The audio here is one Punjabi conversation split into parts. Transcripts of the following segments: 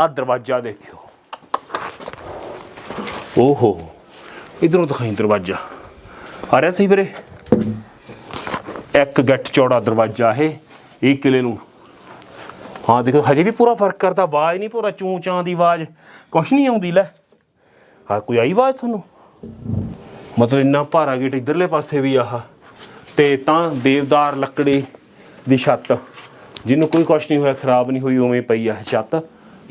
ਆ ਦਰਵਾਜ਼ਾ ਦੇਖਿਓ। ਓਹੋ, ਇਧਰੋਂ ਦਿਖਾਈ ਦਰਵਾਜ਼ਾ। ਆ ਰਿਹਾ ਸੀ ਵੀਰੇ? ਇੱਕ ਗੱਟ ਚੌੜਾ ਦਰਵਾਜ਼ਾ ਇਹ ਇਹ ਕਿਲੇ ਨੂੰ। ਹਾਂ, ਦੇਖੋ, ਹਜੇ ਵੀ ਪੂਰਾ ਫ਼ਰਕ ਕਰਦਾ, ਆਵਾਜ਼ ਨਹੀਂ ਪੂਰਾ ਚੂੰ ਚਾਂ ਦੀ ਆਵਾਜ਼। ਕੁਛ ਨਹੀਂ ਆਉਂਦੀ, ਲੈ। ਹਾਂ ਕੋਈ ਆਈ ਆਵਾਜ਼ ਤੁਹਾਨੂੰ? ਮਤਲਬ ਇੰਨਾ ਭਾਰਾ ਗੇਟ ਇਧਰਲੇ ਪਾਸੇ ਵੀ ਆਹ। ਤੇ ਤਾਂ ਦੇਵਦਾਰ ਲੱਕੜੀ ਦੀ ਛੱਤ। ਜਿਹਨੂੰ ਕੋਈ ਕੁਛ ਨਹੀਂ ਹੋਇਆ, ਖਰਾਬ ਨਹੀਂ ਹੋਈ, ਉਵੇਂ ਪਈ ਆ ਛੱਤ।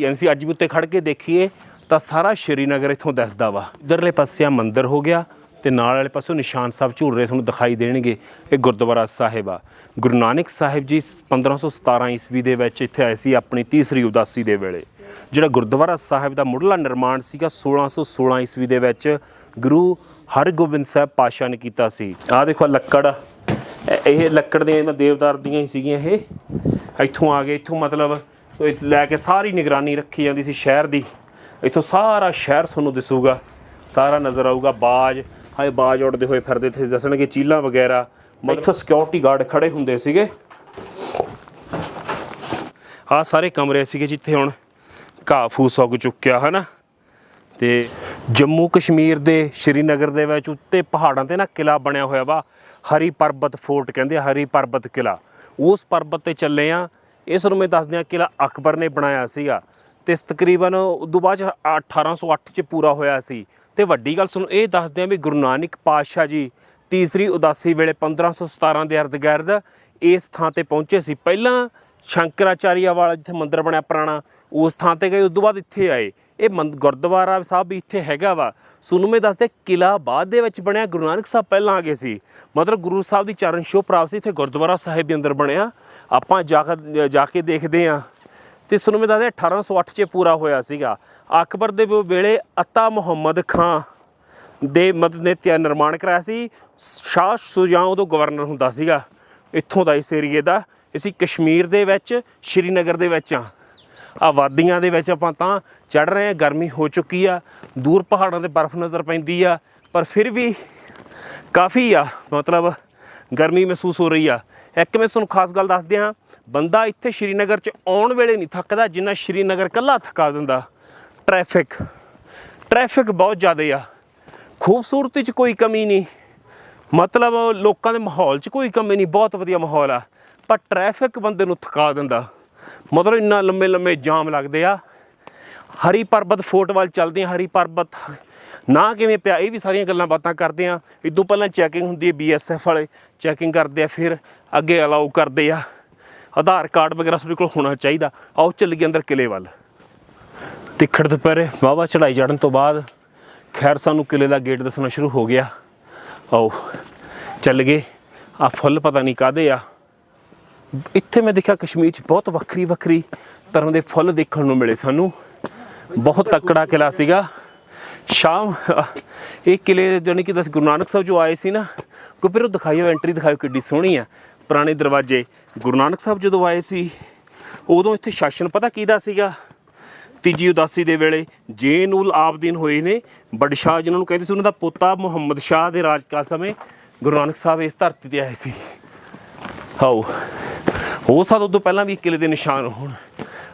ਐਨਸੀ ਅੱਜ ਵੀ ਉੱਤੇ ਖੜ ਕੇ ਦੇਖੀਏ, ਤਾਂ ਸਾਰਾ ਸ਼੍ਰੀਨਗਰ ਇੱਥੋਂ ਦਿਸਦਾ ਵਾ। ਇਧਰਲੇ ਪਾਸੇ ਆ ਮੰਦਿਰ ਹੋ ਗਿਆ ਤੇ ਨਾਲ ਵਾਲੇ ਪਾਸੇ ਨਿਸ਼ਾਨ ਸਾਹਿਬ ਝੂਲ ਰਹੇ ਤੁਹਾਨੂੰ ਦਿਖਾਈ ਦੇਣਗੇ, ਇਹ ਗੁਰਦੁਆਰਾ ਸਾਹਿਬ ਆ। ਗੁਰੂ ਨਾਨਕ ਸਾਹਿਬ ਜੀ 1517 ਈਸਵੀ ਦੇ ਵਿੱਚ ਇੱਥੇ ਆਏ ਸੀ ਆਪਣੀ ਤੀਸਰੀ ਉਦਾਸੀ ਦੇ ਵੇਲੇ। ਜਿਹੜਾ ਗੁਰਦੁਆਰਾ ਸਾਹਿਬ ਦਾ ਮੁੱਢਲਾ ਨਿਰਮਾਣ ਸੀਗਾ 1616 ਈਸਵੀ ਦੇ ਵਿੱਚ ਗੁਰੂ ਹਰਗੋਬਿੰਦ ਸਾਹਿਬ ਪਾਸ਼ਾ ਨੇ ਕੀਤਾ ਸੀ। ਆਹ ਦੇਖੋ ਲੱਕੜ ਇਹ- ਲੱਕੜ ਦੀਆਂ ਦੇਵਦਾਰ ਦੀਆਂ ਹੀ ਸੀਗੀਆਂ ਇਹ। ਇੱਥੋਂ ਆ ਗਏ, ਇੱਥੋਂ ਮਤਲਬ ਇਹ ਲੈ ਕੇ ਸਾਰੀ ਨਿਗਰਾਨੀ ਰੱਖੀ ਜਾਂਦੀ ਸੀ ਸ਼ਹਿਰ ਦੀ। ਇੱਥੋਂ ਸਾਰਾ ਸ਼ਹਿਰ ਤੁਹਾਨੂੰ ਦਿਸੂਗਾ। ਸਾਰਾ ਨਜ਼ਰ ਆਊਗਾ। ਬਾਜ ਹਾਏ ਬਾਜ ਉੱਡਦੇ ਹੋਏ ਫਿਰਦੇ ਤੇ ਦੱਸਣਗੇ ਚੀਲਾਂ ਵਗੈਰਾ। ਇੱਥੋਂ ਸਿਕਿਉਰਿਟੀ ਗਾਰਡ ਖੜੇ ਹੁੰਦੇ ਸੀਗੇ। ਆਹ ਸਾਰੇ ਕਮਰੇ ਸੀਗੇ ਜਿੱਥੇ ਹੁਣ ਘਾਹ ਫੂਸ ਉੱਗ ਚੁੱਕਿਆ ਹਨਾ? ਤੇ ਜੰਮੂ ਕਸ਼ਮੀਰ ਦੇ ਸ਼੍ਰੀਨਗਰ ਦੇ ਵਿੱਚ ਉੱਤੇ ਪਹਾੜਾਂ ਤੇ ਨਾ ਕਿਲਾ ਬਣਿਆ ਹੋਇਆ ਵਾ। ਹਰੀ ਪਰਬਤ ਫੋਰਟ ਕਹਿੰਦੇ ਆ, ਹਰੀ ਪਰਬਤ ਕਿਲਾ ਉਸ ਪਰਬਤ ਤੇ ਚੱਲੇ ਆ। ਇਹ ਸਾਨੂੰ ਮੈਂ ਦੱਸਦੇ ਆ ਕਿਲਾ ਅਕਬਰ ਨੇ ਬਣਾਇਆ ਸੀਗਾ ਤੇ ਇਸ ਤਕਰੀਬਨ ਉਦੋਂ ਬਾਅਦ 'ਚ 1808 ਚ ਪੂਰਾ ਹੋਇਆ ਸੀ। ਤੇ ਵੱਡੀ ਗੱਲ ਤੁਹਾਨੂੰ ਇਹ ਦੱਸਦੇ ਆ ਵੀ ਗੁਰੂ ਨਾਨਕ ਪਾਤਸ਼ਾਹ ਜੀ ਤੀਸਰੀ ਉਦਾਸੀ ਵੇਲੇ 1517 ਦੇ ਅਰਧ-ਗਿਰਦ ਇਸ ਥਾਂ ਤੇ ਪਹੁੰਚੇ ਸੀ। ਪਹਿਲਾਂ ਸ਼ੰਕਰਾਚਾਰੀਆ ਵਾਲਾ ਜਿੱਥੇ ਮੰਦਿਰ ਬਣਿਆ ਪੁਰਾਣਾ, ਉਸ ਥਾਂ ਤੇ ਗਏ ਉਸ ਤੋਂ ਬਾਅਦ ਇੱਥੇ ਆਏ। ਇਹ ਮੰਦ- ਗੁਰਦੁਆਰਾ ਸਾਹਿਬ ਵੀ ਇੱਥੇ ਹੈਗਾ ਵਾ। ਸੁਨਮੇ ਦੱਸਦੇ ਕਿਲਾ ਬਾਅਦ ਦੇ ਵਿੱਚ ਬਣਿਆ, ਗੁਰੂ ਨਾਨਕ ਸਾਹਿਬ ਪਹਿਲਾਂ ਆ ਗਏ ਸੀ। ਮਤਲਬ ਗੁਰੂ ਸਾਹਿਬ ਦੀ ਚਰਨ ਛੋਹ ਪ੍ਰਾਪਤ ਸੀ, ਇੱਥੇ ਗੁਰਦੁਆਰਾ ਸਾਹਿਬ ਦੇ ਅੰਦਰ ਬਣਿਆ। ਆਪਾਂ ਜਾ ਕੇ ਜਾ ਕੇ ਦੇਖਦੇ ਆ ਤੇ ਮੈਂ ਦੱਸਦੇ 1808 ਚ ਪੂਰਾ ਹੋਇਆ ਸੀਗਾ। ਅਕਬਰ ਦੇ ਵੇਲੇ ਅਤਾ ਮੁਹੰਮਦ ਖਾਂ ਦੇ ਮਦਦ ਨੇ ਤਿਆ ਨਿਰਮਾਣ ਕਰਾਇਆ ਸੀ। ਸ਼ਾਹ ਸੁਜਾਂ ਉਦੋਂ ਗਵਰਨਰ ਹੁੰਦਾ ਸੀਗਾ। ਇੱਥੋਂ ਦਾ ਇਸ ਏਰੀਏ ਦਾ। ਅਸੀਂ ਕਸ਼ਮੀਰ ਦੇ ਵਿੱਚ, ਸ਼੍ਰੀਨਗਰ ਦੇ ਵਿੱਚ ਆ ਆ ਵਾਦੀਆਂ ਦੇ ਵਿੱਚ ਆਪਾਂ ਤਾਂ ਚੜ ਰਹੇ ਆ, ਗਰਮੀ ਹੋ ਚੁੱਕੀ ਆ, ਦੂਰ ਪਹਾੜਾਂ ਤੇ ਬਰਫ਼ ਨਜ਼ਰ ਪੈਂਦੀ ਆ, ਪਰ ਫਿਰ ਵੀ ਕਾਫੀ ਆ, ਮਤਲਬ ਗਰਮੀ ਮਹਿਸੂਸ ਹੋ ਰਹੀ ਆ। ਇੱਕ ਮੈਂ ਤੁਹਾਨੂੰ ਖਾਸ ਗੱਲ ਦੱਸ ਦਿਆਂ, ਬੰਦਾ ਇੱਥੇ ਸ਼੍ਰੀਨਗਰ ਚ ਆਉਣ ਵੇਲੇ ਨਹੀਂ ਥੱਕਦਾ ਜਿੰਨਾ ਸ਼੍ਰੀਨਗਰ ਕੱਲਾ ਥਕਾ ਦਿੰਦਾ। ਟ੍ਰੈਫਿਕ ਟ੍ਰੈਫਿਕ ਬਹੁਤ ਜ਼ਿਆਦਾ ਆ। ਖੂਬਸੂਰਤੀ 'ਚ ਕੋਈ ਕਮੀ ਨਹੀਂ। ਮਤਲਬ ਲੋਕਾਂ ਦੇ ਮਾਹੌਲ 'ਚ ਕੋਈ ਕਮੀ ਨਹੀਂ, ਬਹੁਤ ਵਧੀਆ ਮਾਹੌਲ ਆ। ਪਰ ਟ੍ਰੈਫਿਕ ਬੰਦੇ ਨੂੰ ਥਕਾ ਦਿੰਦਾ। ਮਤਲਬ ਇੰਨਾ ਲੰਮੇ ਲੰਮੇ ਜਾਮ ਲੱਗਦੇ ਆ। ਹਰੀ ਪਰਬਤ ਫੋਰਟ ਵੱਲ ਚੱਲਦੇ ਹਾਂ, ਹਰੀ ਪਰਬਤ। ਨਾ ਕਿਵੇਂ ਪਿਆ, ਇਹ ਵੀ ਸਾਰੀਆਂ ਗੱਲਾਂ ਬਾਤਾਂ ਕਰਦੇ ਆ ਇਦੋਂ ਪਹਿਲਾਂ ਚੈਕਿੰਗ ਹੁੰਦੀ ਹੈ ਬੀਐਸਐਫ ਵਾਲੇ। ਚੈਕਿੰਗ ਕਰਦੇ ਆ, ਫਿਰ ਅੱਗੇ ਅਲਾਉ ਕਰਦੇ ਆ। ਆਧਾਰ ਕਾਰਡ ਵਗੈਰਾ ਸਾਡੇ ਕੋਲ ਹੋਣਾ ਚਾਹੀਦਾ। ਆਓ ਚੱਲੀਏ ਅੰਦਰ ਕਿਲੇ ਵੱਲ। ਤਿੱਖੜ ਦੁਪਹਿਰੇ ਵਾਹਵਾ ਚੜਾਈ ਚੜਨ ਤੋਂ ਬਾਅਦ ਖੈਰ ਸਾਨੂੰ ਕਿਲੇ ਦਾ ਗੇਟ ਦੱਸਣਾ ਸ਼ੁਰੂ ਹੋ ਗਿਆ। ਆਓ ਚੱਲ ਗਏ ਆ ਫੁੱਲ ਪਤਾ ਨਹੀਂ ਕਾਦੇ ਆ। ਇੱਥੇ ਮੈਂ ਦੇਖਿਆ ਕਸ਼ਮੀਰ 'ਚ ਬਹੁਤ ਵੱਖਰੀ ਵੱਖਰੀ ਤਰ੍ਹਾਂ ਦੇ ਫੁੱਲ ਦੇਖਣ ਨੂੰ ਮਿਲੇ ਸਾਨੂੰ। ਬਹੁਤ ਤਕੜਾ ਕਿਲਾ ਸੀਗਾ। ਸ਼ਾਮ ਇਹ ਕਿਲੇ ਜਾਨੀ ਕਿ ਦਸ ਗੁਰੂ ਨਾਨਕ ਸਾਹਿਬ ਜੋ ਆਏ ਸੀ ਨਾ ਕੋ ਫਿਰ ਉਹ ਦਿਖਾਈਓ ਐਂਟਰੀ ਦਿਖਾਇਓ ਕਿੱਡੀ ਸੋਹਣੀ ਆ। ਪੁਰਾਣੇ ਦਰਵਾਜ਼ੇ। ਗੁਰੂ ਨਾਨਕ ਸਾਹਿਬ ਜਦੋਂ ਆਏ ਸੀ, ਉਦੋਂ ਇੱਥੇ ਸ਼ਾਸਨ ਪਤਾ ਕਿਹਦਾ ਸੀਗਾ? ਤੀਜੀ ਉਦਾਸੀ ਦੇ ਵੇਲੇ ਜੈਨ ਉਲ ਆਬਦੀਨ ਹੋਏ ਨੇ ਬੜਸ਼ਾਹ ਜਿਨ੍ਹਾਂ ਨੂੰ ਕਹਿੰਦੇ ਸੀ, ਉਹਨਾਂ ਦਾ ਪੋਤਾ ਮੁਹੰਮਦ ਸ਼ਾਹ ਦੇ ਰਾਜਕਾਲ ਸਮੇਂ ਗੁਰੂ ਨਾਨਕ ਸਾਹਿਬ ਇਸ ਧਰਤੀ ਤੇ ਆਏ ਸੀ। ਹਾਓ ਹੋ ਸਕਦਾ ਉਦੋਂ ਪਹਿਲਾਂ ਵੀ ਕਿਲੇ ਦੇ ਨਿਸ਼ਾਨ ਹੋਣ।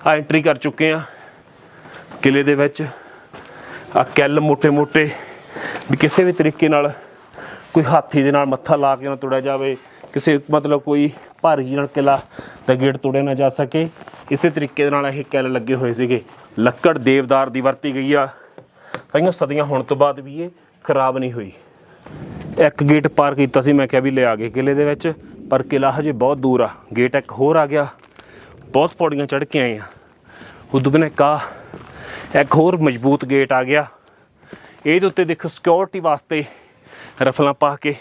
ਆ ਐਂਟਰੀ ਕਰ ਚੁੱਕੇ ਆ। ਕਿਲੇ ਦੇ ਵਿੱਚ। ਆ ਕੈਲ ਮੋٹے-ਮੋٹے ਵੀ ਕਿਸੇ ਵੀ ਤਰੀਕੇ ਨਾਲ ਕੋਈ ਹਾਥੀ ਦੇ ਨਾਲ ਮੱਥਾ ਲਾ ਕੇ ਨਾ ਤੋੜਿਆ ਜਾਵੇ, ਕਿਸੇ ਮਤਲਬ ਕੋਈ ਭਾਰੀ ਨਾਲ ਕਿਲਾ ਦਾ ਗੇਟ ਤੋੜਿਆ ਨਾ ਜਾ ਸਕੇ। ਇਸੇ ਤਰੀਕੇ ਦੇ ਨਾਲ ਇਹ ਕੈਲ ਲੱਗੇ ਹੋਏ ਸੀਗੇ। ਲੱਕੜ ਦੇਵਦਾਰ ਦੀ ਵਰਤੀ ਗਈ ਆ। ਕਈਆਂ ਸਦੀਆਂ ਹੋਣ ਤੋਂ ਬਾਅਦ ਵੀ ਇਹ ਖਰਾਬ ਨਹੀਂ ਹੋਈ। ਇੱਕ ਗੇਟ ਪਾਰ ਕੀਤਾ ਸੀ, ਮੈਂ ਕਿਹਾ ਵੀ ਲਿਆ ਗਏ ਕਿਲੇ ਦੇ ਵਿੱਚ, ਪਰ ਕਿਲਾ ਹਜੇ ਬਹੁਤ ਦੂਰ ਆ। ਗੇਟ ਇੱਕ ਹੋਰ ਆ ਗਿਆ। ਬਹੁਤ ਪੌੜੀਆਂ ਚੜ੍ਹ ਕੇ ਆਏ ਆ। ਉਦੋਂ ਬਿਨਾਂ ਕਾ ਇੱਕ ਹੋਰ ਮਜ਼ਬੂਤ ਗੇਟ ਆ ਗਿਆ। ਇਹਦੇ ਉੱਤੇ ਦੇਖੋ ਸਿਕਿਉਰਿਟੀ ਵਾਸਤੇ ਰਫਲਾਂ ਪਾ ਕੇ,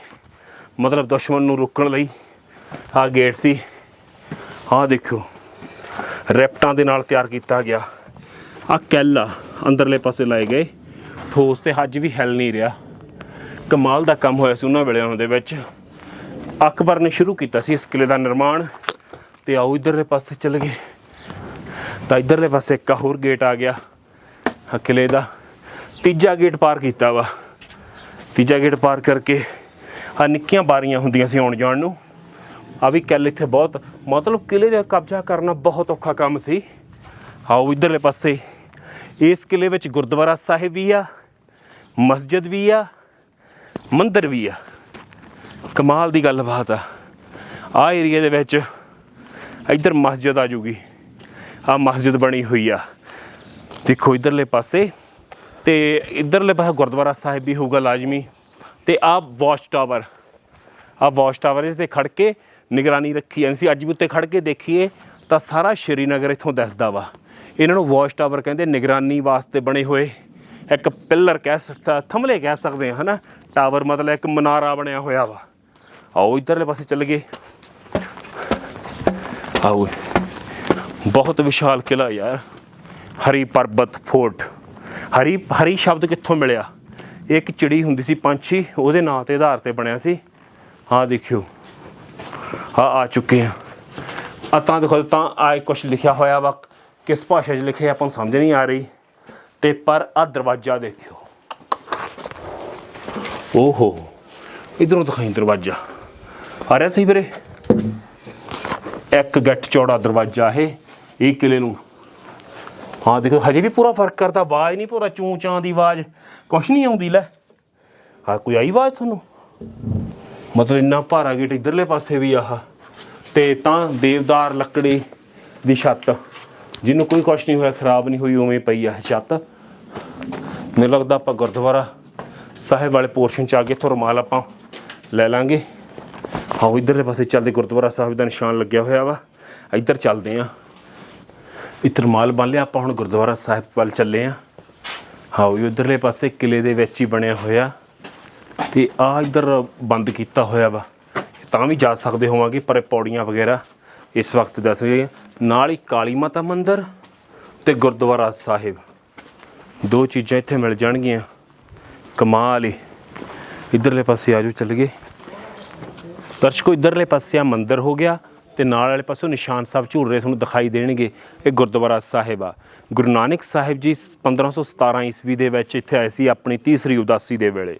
ਮਤਲਬ ਦੁਸ਼ਮਣ ਨੂੰ ਰੋਕਣ ਲਈ ਆਹ ਗੇਟ ਸੀ। ਆਹ ਦੇਖੋ, ਰੈਪਟਾਂ ਦੇ ਨਾਲ ਤਿਆਰ ਕੀਤਾ ਗਿਆ। ਆ ਕੈਲਾ ਅੰਦਰਲੇ ਪਾਸੇ ਲਾਏ ਗਏ। ਠੋਸ ਤੇ ਹੱਜ ਵੀ ਹਿਲ ਨਹੀਂ ਰਿਹਾ। ਕਮਾਲ ਦਾ ਕੰਮ ਹੋਇਆ ਸੀ ਉਹਨਾਂ ਵੇਲਿਆਂ ਦੇ ਵਿੱਚ। ਅਕਬਰ ਨੇ ਸ਼ੁਰੂ ਕੀਤਾ ਸੀ ਇਸ ਕਿਲੇ ਦਾ ਨਿਰਮਾਣ ਤੇ ਆਓ ਇਧਰਲੇ ਪਾਸੇ ਚੱਲ ਗਏ। ਤਾਂ ਇਧਰਲੇ ਪਾਸੇ ਇੱਕ ਹੋਰ ਗੇਟ ਆ ਗਿਆ। ਆਹ ਕਿਲੇ ਦਾ ਤੀਜਾ ਗੇਟ ਪਾਰ ਕੀਤਾ ਵਾ। ਤੀਜਾ ਗੇਟ ਪਾਰ ਕਰਕੇ ਆ ਨਿੱਕੀਆਂ ਬਾਰੀਆਂ ਹੁੰਦੀਆਂ ਸੀ ਆਉਣ ਜਾਣ ਨੂੰ। ਆ ਵੀ ਕਿਲ ਇੱਥੇ ਬਹੁਤ, ਮਤਲਬ ਕਿਲੇ ਦਾ ਕਬਜ਼ਾ ਕਰਨਾ ਬਹੁਤ ਔਖਾ ਕੰਮ ਸੀ। ਆਓ ਇਧਰਲੇ ਪਾਸੇ, ਇਸ ਕਿਲੇ ਵਿੱਚ ਗੁਰਦੁਆਰਾ ਸਾਹਿਬ ਵੀ ਆ, ਮਸਜਿਦ ਵੀ ਆ, ਮੰਦਿਰ ਵੀ ਆ। ਕਮਾਲ ਦੀ ਗੱਲਬਾਤ ਆ। ਆ ਏਰੀਆ ਦੇ ਵਿੱਚ ਇੱਧਰ ਮਸਜਿਦ ਆ ਜੂਗੀ। ਆ ਮਸਜਿਦ ਬਣੀ ਹੋਈ ਆ। ਦੇਖੋ, ਇਧਰਲੇ ਪਾਸੇ ਤੇ ਇਧਰਲੇ ਪਾਸੇ ਗੁਰਦੁਆਰਾ ਸਾਹਿਬ ਵੀ ਹੋਊਗਾ ਲਾਜ਼ਮੀ ਤੇ ਆ ਵਾਚ ਟਾਵਰ। ਆ ਵਾਚ ਟਾਵਰ ਇਸ ਤੇ ਖੜ ਕੇ ਨਿਗਰਾਨੀ ਰੱਖੀ ਜਾਂਦੀ ਸੀ ਅੱਜ ਵੀ ਉੱਤੇ ਖੜ ਕੇ ਦੇਖੀਏ ਤਾਂ ਸਾਰਾ ਸ਼੍ਰੀਨਗਰ ਇੱਥੋਂ ਦੱਸਦਾ ਵਾ। ਇਹਨਾਂ ਨੂੰ ਵਾਚ ਟਾਵਰ ਕਹਿੰਦੇ ਨਿਗਰਾਨੀ ਵਾਸਤੇ ਬਣੇ ਹੋਏ। ਇੱਕ ਪਿੱਲਰ ਕਹਿ ਸਕਦਾ ਥੰਮਲੇ ਕਹਿ ਸਕਦੇ ਹਾਂ, ਹਨਾ? ਟਾਵਰ ਮਤਲਬ ਇੱਕ ਮਨਾਰਾ ਬਣਿਆ ਹੋਇਆ ਵਾ। ਆਓ ਇਧਰਲੇ ਪਾਸੇ ਚੱਲ ਗਏ ਆਓ। ਬਹੁਤ ਵਿਸ਼ਾਲ ਕਿਲਾ ਯਾਰ। ਹਰੀ ਪਰਬਤ ਫੋਰਟ। ਹਰੀ ਹਰੀ ਸ਼ਬਦ ਕਿੱਥੋਂ ਮਿਲਿਆ? ਇੱਕ ਚਿੜੀ ਹੁੰਦੀ ਸੀ, ਪੰਛੀ। ਉਹਦੇ ਨਾਂ ਤੇ ਆਧਾਰ ਤੇ ਬਣਿਆ ਸੀ। ਹਾਂ ਦੇਖਿਓ। ਹਾਂ ਆ ਚੁੱਕੇ ਆ। ਆ ਤਾਂ ਦੇਖੋ, ਤਾਂ ਆ ਕੁਝ ਲਿਖਿਆ ਹੋਇਆ ਵਾ। ਕਿਸ ਭਾਸ਼ਾ 'ਚ ਲਿਖਿਆ ਆਪਾਂ ਨੂੰ ਸਮਝ ਨਹੀਂ ਆ ਰਹੀ। ਤੇ ਪਰ ਆ ਦਰਵਾਜ਼ਾ ਦੇਖਿਓ। ਓਹੋ। ਇਧਰੋਂ ਦਿਖਾਈ ਦਰਵਾਜ਼ਾ। ਆ ਰਿਹਾ ਸੀ ਵੀਰੇ? ਇੱਕ ਗੱਟ ਚੌੜਾ ਦਰਵਾਜ਼ਾ ਇਹ ਇਹ ਕਿਲੇ ਨੂੰ। ਹਾਂ, ਦੇਖੋ, ਹਜੇ ਵੀ ਪੂਰਾ ਫ਼ਰਕ ਕਰਦਾ, ਆਵਾਜ਼ ਨਹੀਂ, ਪੂਰਾ ਚੂੰ ਚਾਂ ਦੀ ਆਵਾਜ਼। ਕੁਛ ਨਹੀਂ ਆਉਂਦੀ, ਲੈ। ਹਾਂ, ਕੋਈ ਆਈ ਆਵਾਜ਼ ਤੁਹਾਨੂੰ? ਮਤਲਬ ਇੰਨਾ ਭਾਰਾ ਗੇਟ ਇਧਰਲੇ ਪਾਸੇ ਵੀ ਆਹ। ਤੇ ਤਾਂ ਦੇਵਦਾਰ ਲੱਕੜੀ ਦੀ ਛੱਤ, ਜਿਹਨੂੰ ਕੋਈ ਕੁਛ ਨਹੀਂ ਹੋਇਆ, ਖਰਾਬ ਨਹੀਂ ਹੋਈ, ਉਵੇਂ ਪਈ ਆ ਛੱਤ। ਮੈਨੂੰ ਲੱਗਦਾ ਆਪਾਂ ਗੁਰਦੁਆਰਾ ਸਾਹਿਬ ਵਾਲੇ ਪੋਰਸ਼ਨ ਚ ਆ ਕੇ ਇੱਥੋਂ ਰੁਮਾਲ ਆਪਾਂ ਲੈ ਲਾਂਗੇ। ਹਾਂ, ਉਹ ਇਧਰਲੇ ਪਾਸੇ ਚੱਲਦੇ ਗੁਰਦੁਆਰਾ ਸਾਹਿਬ ਦਾ ਨਿਸ਼ਾਨ ਲੱਗਿਆ ਹੋਇਆ ਵਾ। ਇੱਧਰ ਚੱਲਦੇ ਆ। ਇੱਧਰ ਰੁਮਾਲ ਬੰਨ ਲਿਆ, ਆਪਾਂ ਹੁਣ ਗੁਰਦੁਆਰਾ ਸਾਹਿਬ ਵੱਲ ਚੱਲੇ ਆ। ਹਾਂ, ਉਹ ਇਧਰਲੇ ਪਾਸੇ ਕਿਲੇ ਦੇ ਵਿੱਚ ਹੀ ਬਣਿਆ ਹੋਇਆ। ਤੇ ਆ ਇੱਧਰ ਬੰਦ ਕੀਤਾ ਹੋਇਆ ਵਾ। ਤਾਂ ਵੀ ਜਾ ਸਕਦੇ ਹੋਵਾਂਗੇ, ਪਰ ਇਹ ਪੌੜੀਆਂ ਵਗੈਰਾ ਇਸ ਵਕਤ ਦੱਸ ਰਹੇ ਨਾਲ ਹੀ ਕਾਲੀ ਮਾਤਾ ਮੰਦਿਰ ਤੇ ਗੁਰਦੁਆਰਾ ਸਾਹਿਬ। ਦੋ ਚੀਜ਼ਾਂ ਇੱਥੇ ਮਿਲ ਜਾਣਗੀਆਂ। ਕਮਾਲ ਹੀ ਇਧਰਲੇ ਪਾਸੇ ਆਜੋ ਚੱਲ ਗਏ ਦਰਸ਼ਕੋ, ਇਧਰਲੇ ਪਾਸੇ ਆ ਮੰਦਿਰ ਹੋ ਗਿਆ। ਤੇ ਨਾਲ ਵਾਲੇ ਪਾਸੋਂ ਨਿਸ਼ਾਨ ਸਾਹਿਬ ਝੂਲ ਰਹੇ ਤੁਹਾਨੂੰ ਦਿਖਾਈ ਦੇਣਗੇ ਇਹ ਗੁਰਦੁਆਰਾ ਸਾਹਿਬ ਆ। ਗੁਰੂ ਨਾਨਕ ਸਾਹਿਬ ਜੀ 1517 ਈਸਵੀ ਦੇ ਵਿੱਚ ਇੱਥੇ ਆਏ ਸੀ ਆਪਣੀ ਤੀਸਰੀ ਉਦਾਸੀ ਦੇ ਵੇਲੇ।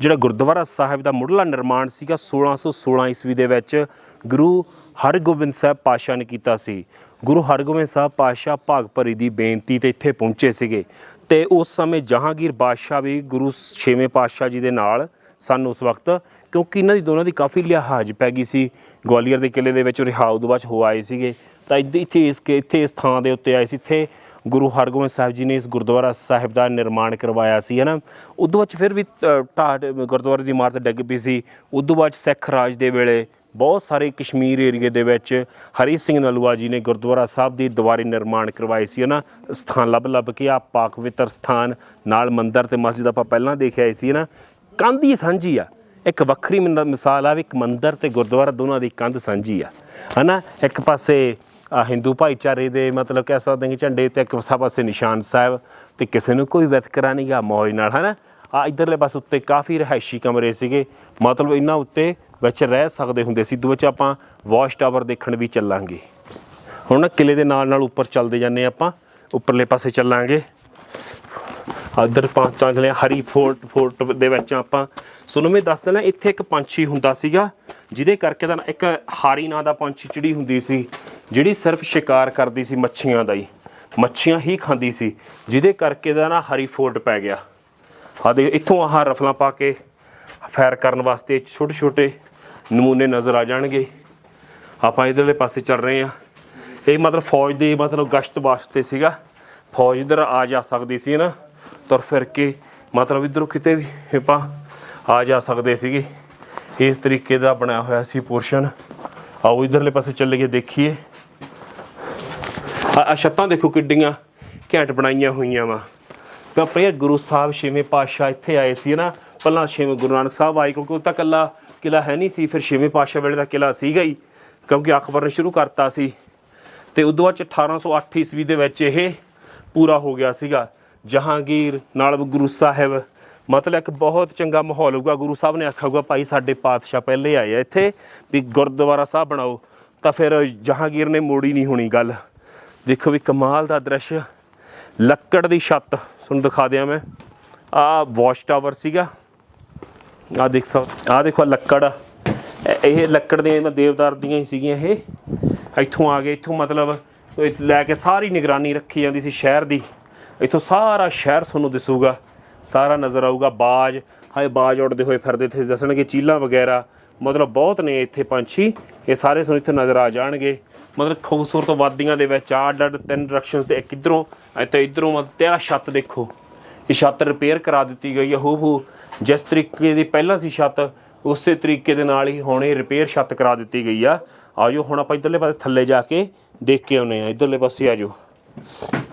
ਜਿਹੜਾ ਗੁਰਦੁਆਰਾ ਸਾਹਿਬ ਦਾ ਮੁੱਢਲਾ ਨਿਰਮਾਣ ਸੀਗਾ 1616 ਈਸਵੀ ਦੇ ਵਿੱਚ ਗੁਰੂ ਹਰਗੋਬਿੰਦ ਸਾਹਿਬ ਪਾਸ਼ਾ ਨੇ ਕੀਤਾ ਸੀ। ਗੁਰੂ ਹਰਗੋਬਿੰਦ ਸਾਹਿਬ ਪਾਸ਼ਾ ਭਾਗਭਰੀ ਦੀ ਬੇਨਤੀ ਤੇ ਇੱਥੇ ਪਹੁੰਚੇ ਸੀਗੇ ਤੇ ਉਸ ਸਮੇਂ ਜਹਾਂਗੀਰ ਬਾਦਸ਼ਾਹ ਵੀ ਗੁਰੂ ਛੇਵੇਂ ਪਾਤਸ਼ਾਹ ਜੀ ਦੇ ਨਾਲ ਸਨ ਉਸ ਵਕਤ, ਕਿਉਂਕਿ ਇਹਨਾਂ ਦੀ ਦੋਨਾਂ ਦੀ ਕਾਫੀ ਲਿਹਾਜ਼ ਪੈ ਗਈ ਸੀ। ਗਵਾਲੀਅਰ ਦੇ ਕਿਲੇ ਦੇ ਵਿੱਚ ਰਿਹਾ ਉਦੋਂ ਬਾਅਦ 'ਚ ਹੋ ਆਏ ਸੀਗੇ। ਤਾਂ ਇੱਧ- ਇੱਥੇ ਇਸ ਕੇ, ਇੱਥੇ ਇਸ ਥਾਂ ਦੇ ਉੱਤੇ ਆਏ ਸੀ। ਇੱਥੇ ਗੁਰੂ ਹਰਗੋਬਿੰਦ ਸਾਹਿਬ ਜੀ ਨੇ ਇਸ ਗੁਰਦੁਆਰਾ ਸਾਹਿਬ ਦਾ ਨਿਰਮਾਣ ਕਰਵਾਇਆ ਸੀ, ਹਨਾ? ਉਦੋਂ ਬਾਅਦ 'ਚ ਫਿਰ ਵੀ ਢਾਟ ਗੁਰਦੁਆਰੇ ਦੀ ਇਮਾਰਤ ਡਿੱਗ ਪਈ ਸੀ। ਉਦੋਂ ਬਾਅਦ 'ਚ ਸਿੱਖ ਰਾਜ ਦੇ ਵੇਲੇ ਬਹੁਤ ਸਾਰੇ ਕਸ਼ਮੀਰ ਏਰੀਏ ਦੇ ਵਿੱਚ ਹਰੀ ਸਿੰਘ ਨਲੂਆ ਜੀ ਨੇ ਗੁਰਦੁਆਰਾ ਸਾਹਿਬ ਦੀ ਦੁਆਰੇ ਨਿਰਮਾਣ ਕਰਵਾਏ ਸੀ ਨਾ ਸਥਾਨ ਲੱਭ ਲੱਭ ਕੇ ਆ ਪਾਕ ਪਵਿੱਤਰ ਸਥਾਨ ਨਾਲ ਮੰਦਰ ਤੇ ਮਸਜਿਦ ਆਪਾਂ ਪਹਿਲਾਂ ਦੇਖਿਆ ਹੀ ਸੀ, ਹਨਾ? ਕੰਧ ਹੀ ਸਾਂਝੀ ਆ। ਇੱਕ ਵੱਖਰੀ ਮਿਨ- ਮਿਸਾਲ ਆ ਵੀ ਇੱਕ ਮੰਦਿਰ ਤੇ ਗੁਰਦੁਆਰਾ ਦੋਨਾਂ ਦੀ ਕੰਧ ਸਾਂਝੀ ਆ। ਹਨਾ? ਇੱਕ ਪਾਸੇ ਆ ਹਿੰਦੂ ਭਾਈਚਾਰੇ ਦੇ ਮਤਲਬ ਕਹਿ ਸਕਦੇ ਹਾਂ ਕਿ ਝੰਡੇ ਤੇ ਇੱਕ ਪਾਸੇ ਨਿਸ਼ਾਨ ਸਾਹਿਬ ਤੇ ਕਿਸੇ ਨੂੰ ਕੋਈ ਵਿਤਕਰਾ ਨਹੀਂ ਗਾ ਮੌਜ ਨਾਲ, ਹਨਾ? ਆ ਇਧਰਲੇ ਪਾਸੇ ਉੱਤੇ ਕਾਫੀ ਰਿਹਾਇਸ਼ੀ ਕਮਰੇ ਸੀਗੇ। ਮਤਲਬ ਇਹਨਾਂ ਉੱਤੇ ਵਿੱਚ ਰਹਿ ਸਕਦੇ ਹੁੰਦੇ ਸੀ। ਦੋ ਵਿੱਚ ਆਪਾਂ ਵਾਸ਼ ਟਾਵਰ ਦੇਖਣ ਵੀ ਚੱਲਾਂਗੇ। ਹੁਣ ਨਾ ਕਿਲੇ ਦੇ ਨਾਲ ਨਾਲ ਉੱਪਰ ਚੱਲਦੇ ਜਾਂਦੇ ਆਪਾਂ। ਉੱਪਰਲੇ ਪਾਸੇ ਚੱਲਾਂਗੇ। ਅਦਰ ਪੰਜ ਚਾਂਗਲੇ ਹਰੀ ਫੋਰਟ ਫੋਰਟ ਦੇ ਵਿੱਚ ਆਪਾਂ ਸੁਣੋ ਮੈਂ ਦੱਸ ਦਿੰਦਾ ਇੱਥੇ ਇੱਕ ਪੰਛੀ ਹੁੰਦਾ ਸੀਗਾ, ਜਿਹਦੇ ਕਰਕੇ ਦਾ ਇੱਕ ਹਾਰੀ ਨਾਂ ਦਾ ਪੰਛੀ ਚਿੜੀ ਹੁੰਦੀ ਸੀ, ਜਿਹੜੀ ਸਿਰਫ ਸ਼ਿਕਾਰ ਕਰਦੀ ਸੀ ਮੱਛੀਆਂ ਦਾ ਹੀ। ਮੱਛੀਆਂ ਹੀ ਖਾਂਦੀ ਸੀ, ਜਿਹਦੇ ਕਰਕੇ ਦਾ ਨਾ ਹਰੀ ਫੋਰਟ ਪੈ ਗਿਆ। ਆ ਦੇ ਇੱਥੋਂ ਆਹ ਰਫਲਾਂ ਪਾ ਕੇ ਫਾਇਰ ਕਰਨ ਵਾਸਤੇ ਛੋਟੇ ਛੋਟੇ ਨਮੂਨੇ ਨਜ਼ਰ ਆ ਜਾਣਗੇ। ਆਪਾਂ ਇਧਰਲੇ ਪਾਸੇ ਚੱਲ ਰਹੇ ਆ ਇਹ ਮਤਲਬ ਫੌਜ ਦੇ ਮਤਲਬ ਗਸ਼ਤ ਵਾਸਤੇ ਸੀਗਾ। ਫੌਜ ਇਧਰ ਆ ਜਾ ਸਕਦੀ ਸੀ ਨਾ, ਤੁਰ ਫਿਰ ਕੇ। ਮਤਲਬ ਇਧਰੋਂ ਕਿਤੇ ਵੀ ਆਪਾਂ ਆ ਜਾ ਸਕਦੇ ਸੀਗੇ। ਇਸ ਤਰੀਕੇ ਦਾ ਬਣਿਆ ਹੋਇਆ ਸੀ ਪੋਰਸ਼ਨ। ਆਓ ਇਧਰਲੇ ਪਾਸੇ ਚੱਲੀਏ, ਦੇਖੀਏ। ਆ ਛੱਤਾਂ ਦੇਖੋ ਕਿੱਡੀਆਂ ਘੈਂਟ ਬਣਾਈਆਂ ਹੋਈਆਂ ਵਾ। ਤਾਂ ਪ੍ਰਿਆ ਗੁਰੂ ਸਾਹਿਬ ਛੇਵੇਂ ਪਾਤਸ਼ਾਹ ਇੱਥੇ ਆਏ ਸੀ ਨਾ ਪਹਿਲਾਂ ਛੇਵੇਂ ਗੁਰੂ ਨਾਨਕ ਸਾਹਿਬ ਆਏ, ਕਿਉਂਕਿ ਉਹ ਤਾਂ ਇਕੱਲਾ ਕਿਲਾ ਹੈ ਨਹੀਂ ਸੀ, ਫਿਰ ਛੇਵੇਂ ਪਾਤਸ਼ਾਹ ਵੇਲੇ ਦਾ ਕਿਲਾ ਸੀਗਾ ਹੀ, ਕਿਉਂਕਿ ਅਕਬਰ ਨੇ ਸ਼ੁਰੂ ਕਰਤਾ ਸੀ। ਤੇ ਉਦੋਂ ਬਾਅਦ ਚ 1808 ਈਸਵੀ ਦੇ ਵਿੱਚ ਇਹ ਪੂਰਾ ਹੋ ਗਿਆ ਸੀਗਾ। ਜਹਾਂਗੀਰ ਨਾਲ ਗੁਰੂ ਸਾਹਿਬ ਮਤਲਬ ਇੱਕ ਬਹੁਤ ਚੰਗਾ ਮਾਹੌਲ ਹੋਊਗਾ। ਗੁਰੂ ਸਾਹਿਬ ਨੇ ਆਖਿਆ ਹੋਊਗਾ, ਭਾਈ, ਸਾਡੇ ਪਾਤਸ਼ਾਹ ਪਹਿਲੇ ਆਏ ਆ ਇੱਥੇ ਵੀ ਗੁਰਦੁਆਰਾ ਸਾਹਿਬ ਬਣਾਓ। ਤਾਂ ਫਿਰ ਜਹਾਂਗੀਰ ਨੇ ਮੋੜੀ ਨਹੀਂ ਹੋਣੀ ਗੱਲ। ਦੇਖੋ ਵੀ ਕਮਾਲ ਦਾ ਦ੍ਰਿਸ਼, ਲੱਕੜ ਦੀ ਛੱਤ। ਤੁਹਾਨੂੰ ਦਿਖਾ ਦਿਆਂ ਮੈਂ। ਆ ਵਾਚ ਟਾਵਰ ਸੀਗਾ। ਆ ਦੇਖ ਸਕ ਆ ਦੇਖੋ ਲੱਕੜ। ਇਹ- ਲੱਕੜ ਦੀਆਂ ਦੇਵਦਾਰ ਦੀਆਂ ਹੀ ਸੀਗੀਆਂ ਇਹ। ਇੱਥੋਂ ਆ ਗਏ, ਇੱਥੋਂ ਮਤਲਬ ਲੈ ਕੇ ਸਾਰੀ ਨਿਗਰਾਨੀ ਰੱਖੀ ਜਾਂਦੀ ਸੀ ਸ਼ਹਿਰ ਦੀ। ਇੱਥੋਂ ਸਾਰਾ ਸ਼ਹਿਰ ਤੁਹਾਨੂੰ ਦਿਸੂਗਾ। ਸਾਰਾ ਨਜ਼ਰ ਆਊਗਾ ਬਾਜ। ਹਾਏ, ਬਾਜ ਉੱਡਦੇ ਹੋਏ ਫਿਰਦੇ ਇੱਥੇ ਦੱਸਣਗੇ ਚੀਲਾਂ ਵਗੈਰਾ। ਮਤਲਬ ਬਹੁਤ ਨੇ ਇੱਥੇ ਪੰਛੀ। ਇਹ ਸਾਰੇ ਤੁਹਾਨੂੰ ਇੱਥੇ ਨਜ਼ਰ ਆ ਜਾਣਗੇ। ਮਤਲਬ ਖੂਬਸੂਰਤ ਵਾਦੀਆਂ ਦੇ ਵਿੱਚ ਆਹ ਅੱਡ ਅੱਡ ਤਿੰਨ ਡਾਇਰੈਕਸ਼ਨਸ ਦੇ ਇੱਕ ਇਧਰੋਂ ਅਤੇ ਇਧਰੋਂ ਮਤਲਬ ਤੇ ਛੱਤ ਦੇਖੋ। ਇਹ ਛੱਤ ਰਿਪੇਅਰ ਕਰਾ ਦਿੱਤੀ ਗਈ ਹੈ ਹੂ ਹੂ ਜਿਸ ਤਰੀਕੇ ਦੀ ਪਹਿਲਾਂ ਸੀ ਛੱਤ, ਉਸੇ ਤਰੀਕੇ ਦੇ ਨਾਲ ਹੀ ਹੁਣ ਇਹ ਰਿਪੇਅਰ ਛੱਤ ਕਰਾ ਦਿੱਤੀ ਗਈ ਆ। ਆਜੋ, ਹੁਣ ਆਪਾਂ ਇਧਰਲੇ ਪਾਸੇ ਥੱਲੇ ਜਾ ਕੇ ਦੇਖ ਕੇ ਆਉਨੇ ਆ ਇਧਰਲੇ ਪਾਸੇ ਆਜੋ।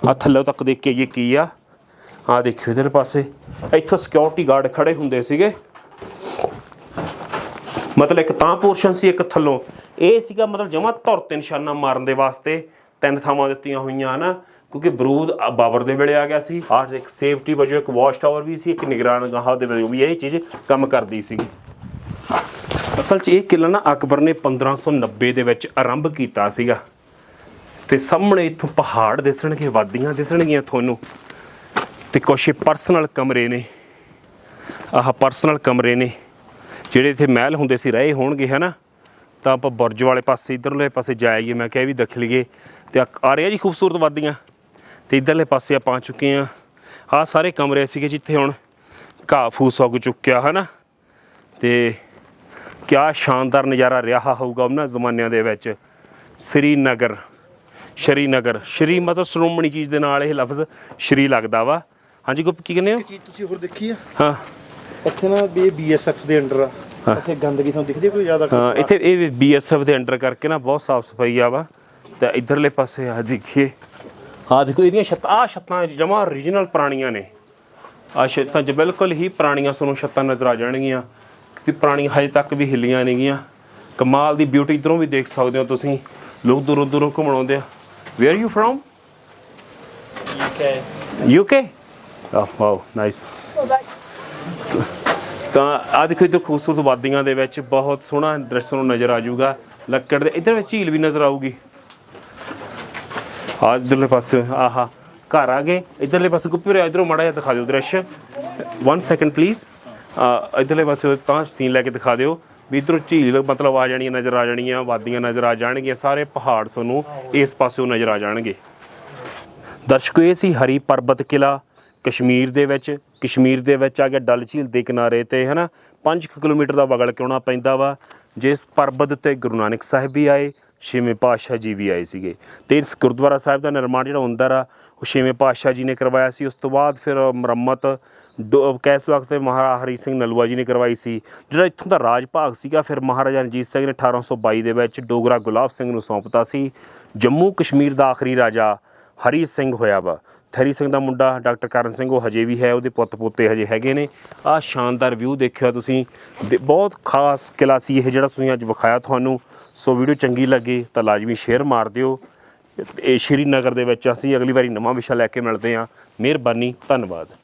ਆ ਥੱਲੇ ਤੱਕ ਦੇਖ ਕੇ ਇਹ ਕੀ ਆ। ਆ ਦੇਖਿਓ ਇਧਰ ਪਾਸੇ। ਇੱਥੋਂ ਸਿਕਿਉਰਿਟੀ ਗਾਰਡ ਖੜੇ ਹੁੰਦੇ ਸੀਗੇ। ਮਤਲਬ ਇੱਕ ਤਾਂ ਪੋਰਸ਼ਨ ਸੀ ਇੱਕ ਥੱਲੋਂ। ਇਹ ਸੀਗਾ ਮਤਲਬ ਜਮਾ ਧੁਰ ਤੇ ਨਿਸ਼ਾਨਾ ਮਾਰਨ ਦੇ ਵਾਸਤੇ। ਤਿੰਨ ਥਾਵਾਂ ਦਿੱਤੀਆਂ ਹੋਈਆਂ ਹਨਾ, ਕਿਉਂਕਿ ਬਰੂਦ ਬਾਬਰ ਦੇ ਵੇਲੇ ਆ ਗਿਆ ਸੀ। ਆਹ ਇੱਕ ਸੇਫਟੀ ਵਜੋਂ ਇੱਕ ਵਾਚ ਟਾਵਰ ਵੀ ਸੀ, ਇੱਕ ਨਿਗਰਾਨ ਗਾਹਾਂ ਦੇ ਵਜੋਂ ਵੀ ਇਹ ਚੀਜ਼ ਕੰਮ ਕਰਦੀ ਸੀਗੀ। ਅਸਲ 'ਚ ਇਹ ਕਿਲਾ ਨਾ ਅਕਬਰ ਨੇ 1590 ਦੇ ਵਿੱਚ ਆਰੰਭ ਕੀਤਾ ਸੀਗਾ। ਤੇ ਸਾਹਮਣੇ ਇੱਥੋਂ ਪਹਾੜ ਦਿਸਣਗੇ, ਵਾਦੀਆਂ ਦਿਸਣਗੀਆਂ ਤੁਹਾਨੂੰ। ਤੇ ਕੁਛ ਪਰਸਨਲ ਕਮਰੇ ਨੇ। ਆਹ ਪਰਸਨਲ ਕਮਰੇ ਨੇ। ਜਿਹੜੇ ਇੱਥੇ ਮਹਿਲ ਹੁੰਦੇ ਸੀ, ਰਹੇ ਹੋਣਗੇ, ਹਨਾ? ਤਾਂ ਆਪਾਂ ਬੁਰਜ ਵਾਲੇ ਪਾਸੇ, ਇਧਰਲੇ ਪਾਸੇ ਜਾਈਏ ਮੈਂ ਕਿਹਾ ਵੀ ਦੇਖ ਲਈਏ। ਤੇ ਆ ਰਿਹਾ ਜੀ ਖੂਬਸੂਰਤ ਵਾਦੀਆਂ। ਤੇ ਇਧਰਲੇ ਪਾਸੇ ਆਪਾਂ ਆ ਚੁੱਕੇ ਆ ਆਹ ਸਾਰੇ ਕਮਰੇ ਸੀਗੇ ਜਿੱਥੇ ਹੁਣ ਘਾਹ ਫੂਸ ਉੱਗ ਚੁੱਕਿਆ, ਹਨਾ? ਤੇ ਕਿਆ ਸ਼ਾਨਦਾਰ ਨਜ਼ਾਰਾ ਰਿਹਾ ਹੋਊਗਾ ਉਹਨਾਂ ਜ਼ਮਾਨਿਆਂ ਦੇ ਵਿੱਚ। ਸ੍ਰੀਨਗਰ, ਸ਼੍ਰੀਨਗਰ, ਸ਼੍ਰੀ ਮਤਲਬ ਸ਼੍ਰੋਮਣੀ ਚੀਜ਼ ਦੇ ਨਾਲ ਇਹ ਲਫ਼ਜ਼ ਸ਼੍ਰੀ ਲੱਗਦਾ ਵਾ। ਹਾਂਜੀ ਗੁੱਪ ਕੀ ਕਹਿੰਦੇ ਹੋ? ਚੀਜ਼ ਤੁਸੀਂ ਹੋਰ ਦੇਖੀ ਆ? ਹਾਂ। ਇੱਥੇ ਨਾ ਵੀ ਬੀਐਸਐਫ ਦੇ ਅੰਡਰ ਆ। ਇੱਥੇ ਗੰਦਗੀ ਤੁਹਾਨੂੰ ਦਿਖਦੀ ਕੋਈ ਜ਼ਿਆਦਾ? ਹਾਂ ਇੱਥੇ ਇਹ ਬੀਐਸਐਫ ਦੇ ਅੰਡਰ ਕਰਕੇ ਨਾ ਬਹੁਤ ਸਾਫ਼ ਸਫ਼ਾਈ ਆ ਵਾ। ਤੇ ਇਧਰਲੇ ਪਾਸੇ ਆ ਦੇਖੀਏ। ਆ ਦੇਖੋ ਇਹਦੀਆਂ ਛੱਤਾਂ ਆ ਛੱਤਾਂ ਜਮਾ origignal ਪੁਰਾਣੀਆਂ ਨੇ। ਆ ਛੱਤਾਂ ਜ ਬਿਲਕੁਲ ਹੀ ਪੁਰਾਣੀਆਂ ਤੁਹਾਨੂੰ ਛੱਤਾਂ ਨਜ਼ਰ ਆ ਜਾਣਗੀਆਂ। ਤੇ ਪੁਰਾਣੀਆਂ ਹਜੇ ਤੱਕ ਵੀ ਹਿੱਲੀਆਂ ਨੇਗੀਆਂ। ਕਮਾਲ ਦੀ ਬਿਊਟੀ ਇਧਰੋਂ ਵੀ ਦੇਖ ਸਕਦੇ ਹੋ ਤੁਸੀਂ। ਲੋਕ ਦੂਰੋਂ ਦੂਰੋਂ ਘੁੰਮਣ ਆਉਂਦੇ ਆ। Where you from UK ah, wow nice ਤਾਂ ਆ ਦੇਖੋ ਇੱਥੇ ਖੂਬਸੂਰਤ ਵਾਦੀਆਂ ਦੇ ਵਿੱਚ ਬਹੁਤ ਸੋਹਣਾ ਦ੍ਰਿਸ਼ ਨੂੰ ਨਜ਼ਰ ਆ ਜਾਊਗਾ। ਲੱਕੜ ਦੇ ਇਧਰ ਵਿੱਚ ਝੀਲ ਵੀ ਨਜ਼ਰ ਆਊਗੀ। ਆ ਇਧਰਲੇ ਪਾਸੇ, ਆਹਾ, ਘਰ ਆ ਗਏ। ਇਧਰਲੇ ਪਾਸੇ ਗੁੱਪੀ ਇਧਰੋਂ ਮਾੜਾ ਜਿਹਾ ਦਿਖਾ ਦਿਓ ਦ੍ਰਿਸ਼। 1 ਸੈਕਿੰਡ ਪਲੀਜ਼ ਇਧਰਲੇ ਪਾਸੇ ਤਾਂ ਸੀਨ ਲੈ ਕੇ ਦਿਖਾ ਦਿਓ ਵੀ ਇਧਰੋਂ ਝੀਲ ਮਤਲਬ ਆ ਜਾਣੀਆਂ, ਨਜ਼ਰ ਆ ਜਾਣੀਆਂ, ਵਾਦੀਆਂ ਨਜ਼ਰ ਆ ਜਾਣਗੀਆਂ, ਸਾਰੇ ਪਹਾੜ ਤੁਹਾਨੂੰ ਇਸ ਪਾਸਿਓਂ ਨਜ਼ਰ ਆ ਜਾਣਗੇ। ਦਰਸ਼ਕੋ, ਇਹ ਸੀ ਹਰੀ ਪਰਬਤ ਕਿਲਾ। ਕਸ਼ਮੀਰ ਦੇ ਵਿੱਚ, ਕਸ਼ਮੀਰ ਦੇ ਵਿੱਚ ਆ ਗਿਆ ਡਲ ਝੀਲ ਦੇ ਕਿਨਾਰੇ ਤੇ, ਹਨਾ? 5 ਕਿਲੋਮੀਟਰ ਦਾ ਵਗਲ ਕਿਉਣਾ ਪੈਂਦਾ ਵਾ? ਜਿਸ ਪਰਬਤ ਤੇ ਗੁਰੂ ਨਾਨਕ ਸਾਹਿਬ ਵੀ ਆਏ, ਛੇਵੇਂ ਪਾਤਸ਼ਾਹ ਜੀ ਵੀ ਆਏ ਸੀਗੇ। ਤੇ ਇਸ ਗੁਰਦੁਆਰਾ ਸਾਹਿਬ ਦਾ ਨਿਰਮਾਣ ਜਿਹੜਾ ਹੁੰਦਾ ਰਾ, ਉਹ ਛੇਵੇਂ ਪਾਤਸ਼ਾਹ ਜੀ ਨੇ ਕਰਵਾਇਆ ਸੀ। ਉਸ ਤੋਂ ਬਾਅਦ ਫਿਰ ਮੁਰੰਮਤ ਦੋ- ਕੈਸ ਵਕਤ ਤੇ ਮਹਾਰਾਜਾ ਹਰੀ ਸਿੰਘ ਨਲੂਆ ਜੀ ਨੇ ਕਰਵਾਈ ਸੀ। ਜਿਹੜਾ ਇੱਥੋਂ ਦਾ ਰਾਜ ਭਾਗ ਸੀਗਾ, ਫਿਰ ਮਹਾਰਾਜਾ ਰਣਜੀਤ ਸਿੰਘ ਨੇ 1822 ਦੇ ਵਿੱਚ ਡੋਗਰਾ ਗੁਲਾਬ ਸਿੰਘ ਨੂੰ ਸੌਂਪਤਾ ਸੀ। ਜੰਮੂ ਕਸ਼ਮੀਰ ਦਾ ਆਖਰੀ ਰਾਜਾ ਹਰੀ ਸਿੰਘ ਹੋਇਆ ਵਾ। ਹਰੀ ਸਿੰਘ ਦਾ ਮੁੰਡਾ, ਡਾਕਟਰ ਕਰਨ ਸਿੰਘ, ਉਹ ਹਜੇ ਵੀ ਹੈ, ਉਹਦੇ ਪੁੱਤ ਪੋਤੇ ਹਜੇ ਹੈਗੇ ਨੇ। ਆਹ ਸ਼ਾਨਦਾਰ ਵਿਊ ਦੇਖਿਆ ਤੁਸੀਂ। ਦੇ- ਬਹੁਤ ਖਾਸ ਕਿਲਾ ਸੀ ਇਹ ਜਿਹੜਾ ਤੁਸੀਂ ਅੱਜ ਵਿਖਾਇਆ ਤੁਹਾਨੂੰ। ਸੋ ਵੀਡੀਓ ਚੰਗੀ ਲੱਗੀ ਤਾਂ ਲਾਜ਼ਮੀ ਸ਼ੇਅਰ ਮਾਰ ਦਿਓ। ਇਹ ਸ਼੍ਰੀਨਗਰ ਦੇ ਵਿੱਚ ਅਸੀਂ ਅਗਲੀ ਵਾਰੀ ਨਵਾਂ ਵਿਸ਼ਾ ਲੈ ਕੇ ਮਿਲਦੇ ਹਾਂ। ਮਿਹਰਬਾਨੀ, ਧੰਨਵਾਦ।